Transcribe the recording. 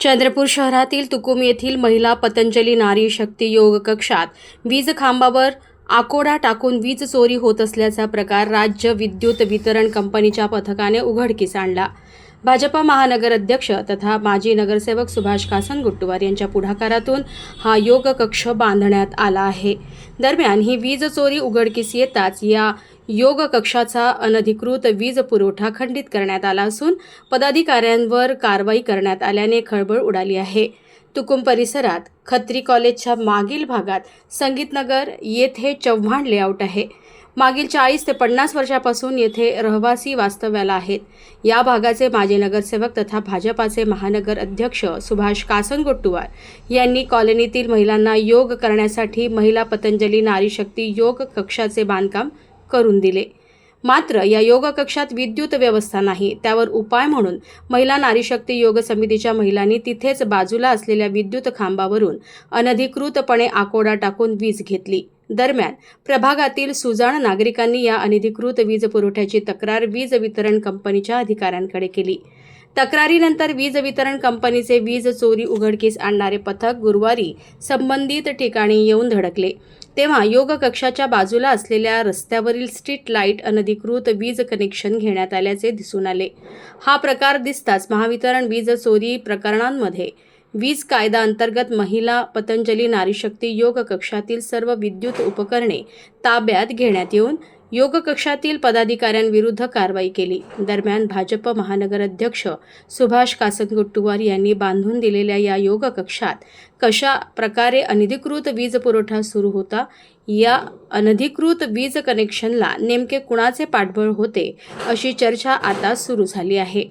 चंद्रपूर शहरातील तुकुम येथील महिला पतंजली नारी शक्ती योग कक्षात वीज खांबावर आकोडा टाकून वीज चोरी होत असल्याचा प्रकार राज्य विद्युत वितरण कंपनीच्या पथकाने उघडकीस आणला. भाजपा महानगर अध्यक्ष तथा माजी नगरसेवक सुभाष कासनगुट्टुवार यांच्या पुढाकारातून हा योग कक्ष बांधण्यात आला आहे. दरम्यान ही वीज चोरी उघडकीस येताच या योग कक्षाचा अनधिकृत वीज पुरवठा खंडित करण्यात आला असून पदाधिकाऱ्यांवर कारवाई करण्यात आल्याने खळबळ उडाली आहे. तुकुम परिसरात खत्री कॉलेजच्या मागील भागात संगीतनगर येथे चव्हाण लेआउट आहे. मागील चाळीस ते पन्नास वर्षापासून येथे रहिवासी वास्तव्याला आहेत. या भागाचे माजी नगरसेवक तथा भाजपाचे महानगर अध्यक्ष सुभाष कासनगोट्टुवार यांनी कॉलनीतील महिलांना योग करण्यासाठी महिला पतंजली नारी शक्ती योग कक्षाचे बांधकाम करून दिले. मात्र या योग कक्षात विद्युत व्यवस्था नाही. त्यावर उपाय म्हणून महिला नारीशक्ती योग समितीच्या महिलांनी तिथेच बाजूला असलेल्या विद्युत खांबावरून अनधिकृतपणे आकोडा टाकून वीज घेतली. दरम्यान प्रभागातील सुजाण नागरिकांनी या अनधिकृत वीज पुरवठ्याची तक्रार वीज वितरण कंपनीच्या अधिकाऱ्यांकडे केली. तक्रारीनंतर वीज वितरण कंपनीचे वीज चोरी उघडकीस आणणारे पथक गुरुवारी संबंधित ठिकाणी येऊन धडकले. तेव्हा योग कक्षाच्या बाजूला असलेल्या रस्त्यावरील स्ट्रीट लाइट अनधिकृत वीज कनेक्शन घेण्यात आल्याचे दिसून आले. हा प्रकार दिसताच महावितरण वीज चोरी प्रकरणांमध्ये वीज कायदा अंतर्गत महिला पतंजली नारीशक्ती योग कक्षातील सर्व विद्युत उपकरणे ताब्यात घेण्यात येऊन योग कक्षातील पदाधिकाऱ्यांविरुद्ध कारवाई केली. दरम्यान भाजप महानगराध्यक्ष सुभाष कासनगुट्टुवार यांनी बांधून दिलेल्या या योग कक्षात कशा प्रकारे अनधिकृत वीज पुरवठा सुरू होता या अनधिकृत वीज कनेक्शनला नेमके कुणाचे पाठबळ होते अशी चर्चा आता सुरू झाली आहे.